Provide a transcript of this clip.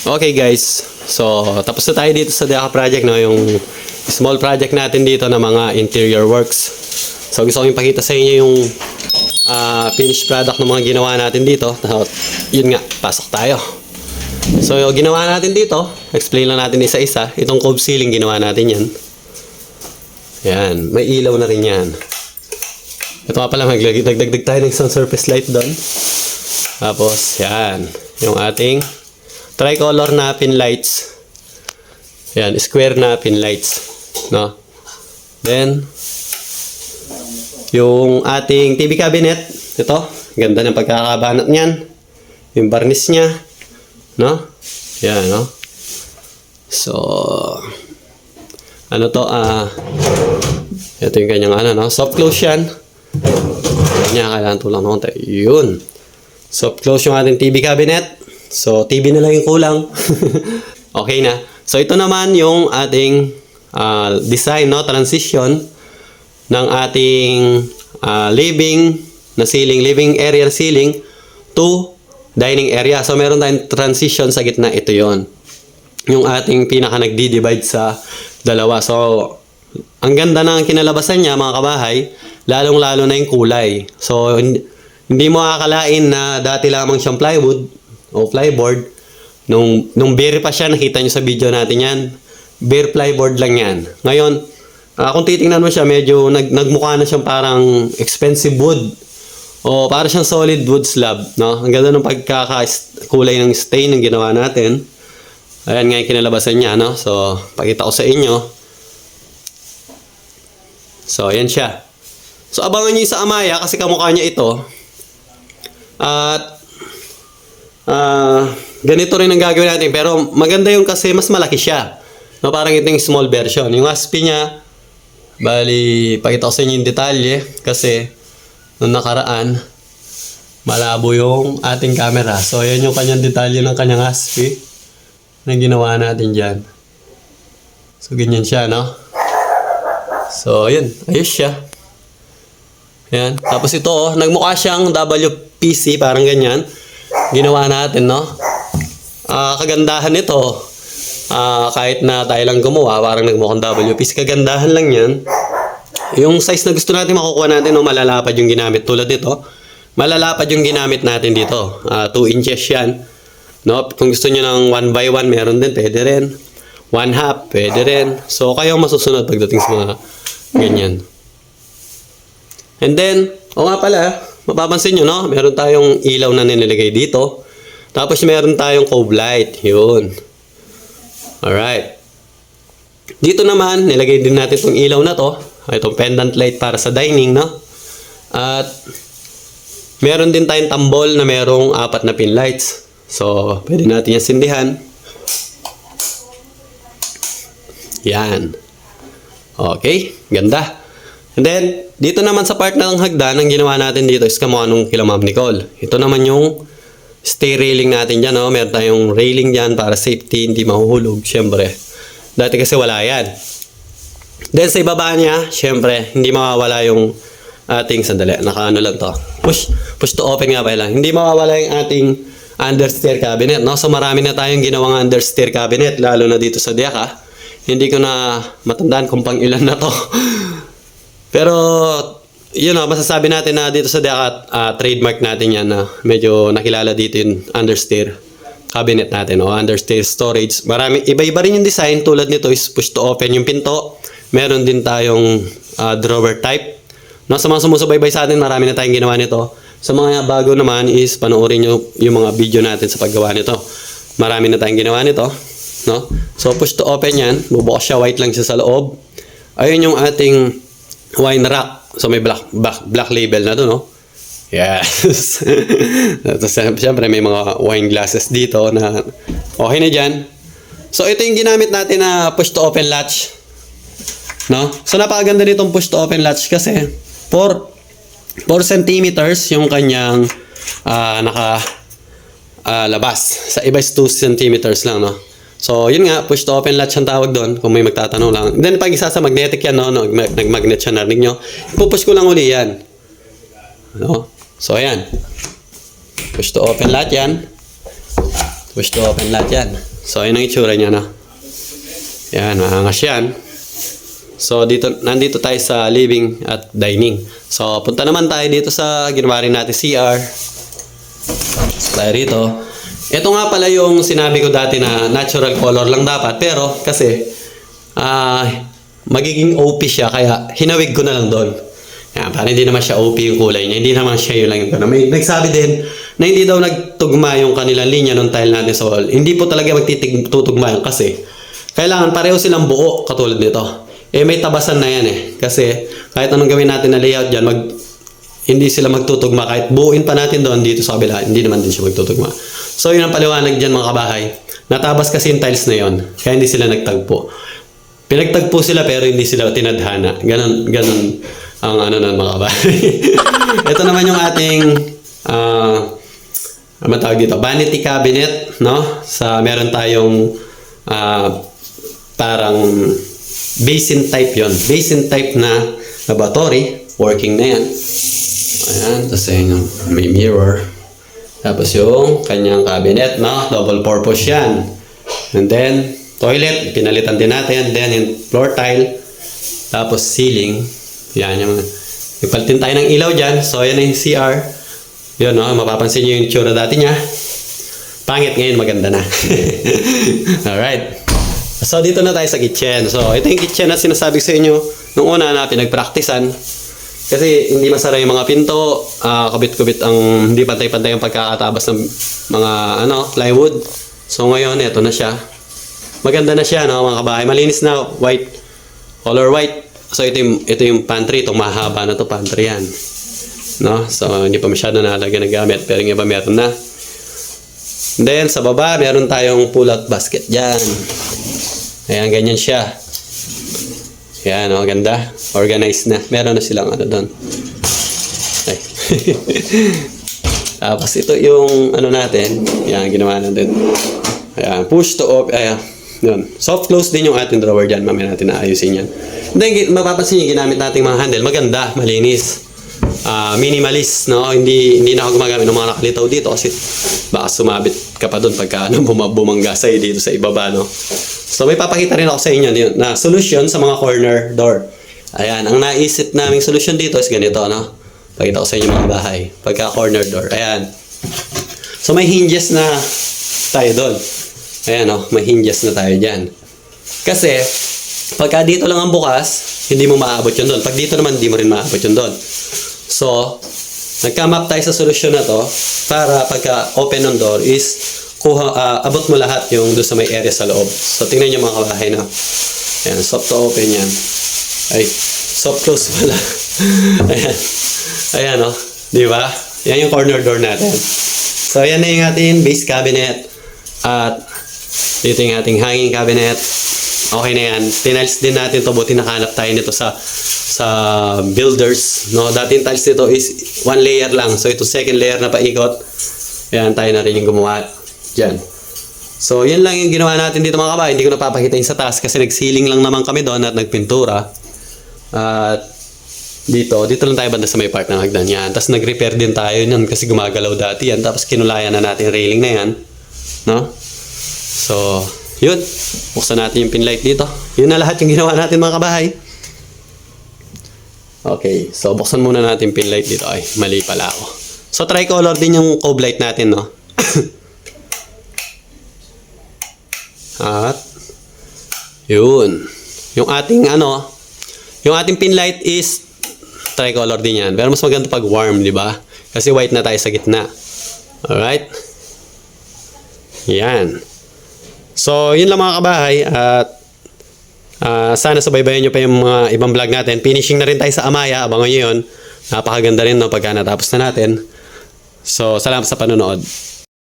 Okay guys, so tapos na tayo dito sa Deca project, no? yung small project natin dito na mga interior works. So gusto ko ipakita sa inyo yung ah, finished product ng mga ginawa natin dito. So, yun nga, pasok tayo. So yung ginawa natin dito, explain lang natin isa-isa. Itong cove ceiling ginawa natin yan. Yan, may ilaw na rin yan. Ito nga pala, nagdagdag tayo ng isang surface light doon. Tapos, yan, yung ating tricolor na pin lights. Yan, square na pin lights. No? Then, yung ating TV cabinet. Ito, ganda ng pagkakabanat niyan. Yung varnish niya. No? Yan, no? So, ano to, ah, ito yung kanyang ano, no? Soft close yan. Kanya, kailangan tulang ng konti. Yun. Soft close yung ating TV cabinet. So, TV na lang yung kulang. okay na. So, ito naman yung ating ah, design, no? Transition ng ating ah, living na ceiling, living area ceiling to dining area. So, meron tayong transition sa gitna. Ito yon Yung ating pinaka nagdi-divide sa dalawa. So, ang ganda ng kinalabasan niya, mga kabahay, lalong-lalo na yung kulay. So, hindi mo akalain na dati lamang siyang plywood o plyboard. Nung, nung bare pa siya, nakita niyo sa video natin yan. Bare plyboard lang yan. Ngayon, ah, kung titingnan mo siya, medyo nag, nagmukha na siyang parang expensive wood. O para siyang solid wood slab. No? Ang ganda ng pagkakakulay ng stain ng ginawa natin. Ayan nga yung kinalabasan niya. No? So, pakita ko sa inyo. So, ayan siya. So, abangan niyo sa Amaya kasi kamukha niya ito. At, ah, ganito rin ang gagawin natin. Pero maganda yung kasi mas malaki siya. No, parang ito yung small version. Yung ASP niya, bali, pakita ko sa inyo yung detalye. Kasi, nung nakaraan, malabo yung ating camera. So, ayan yung kanyang detalye ng kanyang ASP na ginawa natin dyan. So, ganyan siya, no? So, yun. Ayos siya. Yan. Tapos ito, oh, nagmukha siyang WPC, parang ganyan. Ginawa natin, no? Ah, kagandahan nito, ah, kahit na tayo lang gumawa, parang nagmukhang WPC, kagandahan lang yan. Yung size na gusto natin makukuha natin, no, malalapad yung ginamit. Tulad dito, malalapad yung ginamit natin dito. 2 inches yan. No? Kung gusto niyo ng 1 by 1, meron din, pwede rin. 1 half, pwede rin. So, kayo masusunod pagdating sa mga ganyan. And then, o nga pala, mapapansin nyo, no? Meron tayong ilaw na nilagay dito. Tapos meron tayong cove light. Yun. Alright. Dito naman, nilagay din natin itong ilaw na to. Itong pendant light para sa dining, no? At meron din tayong tambol na merong apat na pin lights. So, pwede natin yan sindihan. Yan. Okay, ganda. And then, dito naman sa part ng hagdan, ang ginawa natin dito is kamukha nung kila Ma'am Nicole. Ito naman yung stay railing natin dyan. No? Meron tayong railing dyan para safety, hindi mahuhulog, syempre. Dati kasi wala yan. Then sa ibaba niya, syempre, hindi mawawala yung ating sandali. Nakaano lang to. Push, push to open nga pa lang. Hindi mawawala yung ating understair cabinet. No? So marami na tayong ginawang understair cabinet, lalo na dito sa Diaka. Hindi ko na matandaan kung pang ilan na to. Pero, yun know, masasabi natin na dito sa Diaka, ah, trademark natin yan na medyo nakilala dito yung understair cabinet natin o understair storage. Marami, iba-iba rin yung design. Tulad nito is push to open yung pinto. Meron din tayong ah, drawer type. No, sa mga sumusubaybay sa atin, marami na tayong ginawa nito. Sa mga bago naman is panoorin nyo yung mga video natin sa paggawa nito. Marami na tayong ginawa nito. No? So push to open yan. Bubukas siya, white lang siya sa loob. Ayun yung ating wine rack. So may black, black, black label na to, no? Yes. Tapos syempre may mga wine glasses dito na okay na dyan. So ito yung ginamit natin na push to open latch. No? So napakaganda nitong push to open latch kasi 4 4 centimeters yung kanyang ah, naka ah, labas. Sa iba is 2 centimeters lang, no? So, yun nga, push to open latch ang tawag doon, kung may magtatanong lang. Then, pag isa sa magnetic yan, no, no nag- nag-magnet siya, narinig nyo, ipupush ko lang uli yan. No? So, ayan. Push to open latch yan. Push to open lahat yan. So, yun ang itsura niya, no? Yan, maangas yan. So, dito, nandito tayo sa living at dining. So, punta naman tayo dito sa ginawa rin natin CR. So, tayo rito. Ito nga pala yung sinabi ko dati na natural color lang dapat. Pero, kasi, ah, magiging OP siya. Kaya, hinawig ko na lang doon. Yan, para hindi naman siya OP yung kulay niya. Hindi naman siya yun lang yung May nagsabi din na hindi daw nagtugma yung kanilang linya ng tile natin sa wall. Hindi po talaga magtutugma yan kasi kailangan pareho silang buo katulad nito. Eh may tabasan na yan eh. Kasi kahit anong gawin natin na layout dyan, mag, hindi sila magtutugma. Kahit buuin pa natin doon dito sa kabila, hindi naman din siya magtutugma. So yun ang paliwanag dyan mga kabahay. Natabas kasi yung tiles na yon kaya hindi sila nagtagpo. Pinagtagpo sila pero hindi sila tinadhana. Ganon, ganon ang ano ng mga kabahay. Ito naman yung ating ah ano tawag dito? Vanity cabinet, no? Sa meron tayong ah, parang basin type yon Basin type na laboratory. Working na yan. Ayan. Tapos ayun yung may mirror. Tapos yung kanyang cabinet, no? Double purpose yan. And then, toilet. Pinalitan din natin. Then, yung floor tile. Tapos, ceiling. Yan yung... Ipalitin tayo ng ilaw dyan. So, yan yung CR. Yun, no? Mapapansin nyo yung tsura dati niya. Pangit ngayon, maganda na. Alright. So, dito na tayo sa kitchen. So, ito yung kitchen na sinasabi sa inyo nung una na pinagpraktisan. Kasi hindi masara yung mga pinto, ah, kabit-kubit ang hindi pantay-pantay ang pagkakatabas ng mga ano, plywood. So ngayon, ito na siya. Maganda na siya, no, mga kabahay. Malinis na, white, color white. So ito yung, ito yung pantry, itong mahaba na to pantry yan. No? So hindi pa masyado nalagyan ng gamit, pero yung iba meron na. Then sa baba, meron tayong pull-out basket dyan. Ayan, ganyan siya. Yan, oh, ganda. Organized na. Meron na silang ano doon. Ay. Tapos ito yung ano natin. Yan, ginawa natin. Ayan, push to off. Ayan, yun. Soft close din yung ating drawer dyan. Mamaya natin naayusin yan. Then, mapapansin nyo, ginamit nating mga handle. Maganda, malinis. Ah, minimalist, no? Hindi hindi na ako gumagamit ng mga nakalitaw dito kasi baka sumabit ka pa doon pagka ano, buma- bumangga sa'yo dito sa ibaba, no? So may papakita rin ako sa inyo yun, na solution sa mga corner door. Ayan, ang naisip naming solution dito is ganito, no? Pakita ko sa inyo mga bahay. Pagka corner door. Ayan. So may hinges na tayo doon. Ayan, no? May hinges na tayo dyan. Kasi, pagka dito lang ang bukas, hindi mo maaabot yun doon. Pag dito naman, hindi mo rin maaabot yun doon. So, nag-come up tayo sa solusyon na to para pagka open ng door is kuha, ah, abot mo lahat yung doon sa may area sa loob. So, tingnan nyo mga kabahay na. Ayan, soft to open yan. Ay, soft close pala. Ayan. Ayan, oh. Di ba? Yan yung corner door natin. So, yan na yung ating base cabinet. At dito yung ating hanging cabinet. Okay na yan. Tinals din natin to Buti nakahanap tayo nito sa sa builders. No, dating tiles nito is one layer lang. So, ito second layer na paikot. Yan, tayo na rin yung gumawa. Diyan. So, yan lang yung ginawa natin dito mga kabahay. Hindi ko napapakita yung sa taas kasi nag-ceiling lang naman kami doon at nagpintura. At dito, dito lang tayo banda sa may part ng hagdan yan. Tapos nag-repair din tayo yan kasi gumagalaw dati yan. Tapos kinulayan na natin railing na yan. No? So, yun. Buksan natin yung pinlight dito. Yun na lahat yung ginawa natin mga kabahay. Okay, so buksan muna natin yung pinlight dito. Ay, mali pala ako. So, tricolor din yung cove light natin, no? At, yun. Yung ating ano, yung ating pin light is tricolor din yan. Pero mas maganda pag warm, di ba? Kasi white na tayo sa gitna. Alright? Yan. So, yun lang mga kabahay. At ah, sana subaybayan nyo pa yung mga ibang vlog natin. Finishing na rin tayo sa Amaya. Abangan nyo yun. Napakaganda rin no, pagka natapos na natin. So, salamat sa panonood.